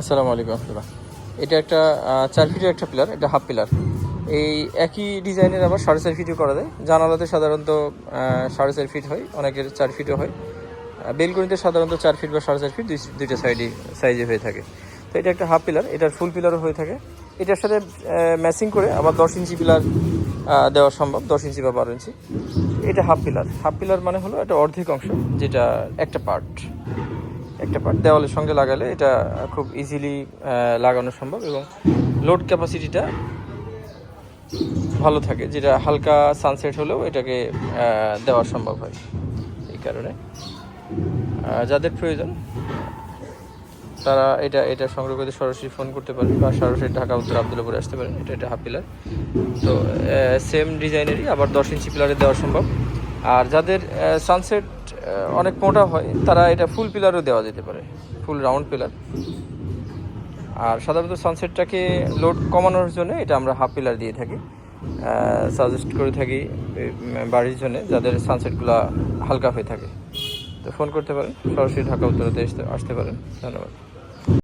আসসালামু আলাইকুম রহমতুল্লাহ। এটা একটা চার ফিটের একটা পিলার, এটা হাফ পিলার। এই একই ডিজাইনের আবার সাড়ে চার ফিটও করা যায়। জানালাতে সাধারণত সাড়ে চার ফিট হয়, অনেকের চার ফিটও হয়। বেলকনিতে সাধারণত চার ফিট বা সাড়ে চার ফিট দুই- দুইটা সাইডই, সাইজে হয়ে থাকে। তো এটা একটা হাফ পিলার, এটার ফুল পিলারও হয়ে থাকে। এটার সাথে ম্যাচিং করে আবার দশ ইঞ্চি পিলার দেওয়া সম্ভব, দশ ইঞ্চি বা বারো ইঞ্চি। এটা হাফ পিলার। হাফ পিলার মানে হলো এটা অর্ধেক অংশ, যেটা একটা পার্ট। একটা পার্ট দেওয়ালের সঙ্গে লাগালে এটা খুব ইজিলি লাগানো সম্ভব এবং লোড ক্যাপাসিটিটা ভালো থাকে, যেটা হালকা সানসেট হলেও এটাকে দেওয়া সম্ভব হয় এই কারণে। যাদের প্রয়োজন, তারা এটা এটা সংগ্রহ করতে সরাসরি ফোন করতে পারেন বা সরাসরি ঢাকা, উত্তর আবদুল্লাপুরে আসতে পারেন, এটা এটা হাফ পিলার। তো সেম ডিজাইনেরই আবার দশ ইঞ্চি পিলারে দেওয়া সম্ভব। আর যাদের সানসেট অনেক মোটা হয়, তারা এটা ফুল পিলারও দেওয়া যেতে পারে ফুল রাউন্ড পিলার আর সাধারণত সানসেটটাকে লোড কমানোর জন্য এটা আমরা হাফ পিলার দিয়ে থাকি। সাজেস্ট করে থাকি বাড়ির জন্য, যাদের সানসেটগুলো হালকা হয়ে থাকে। তো ফোন করতে পারেন, সরাসরি ঢাকা উত্তরতে আসতে আসতে পারেন। ধন্যবাদ।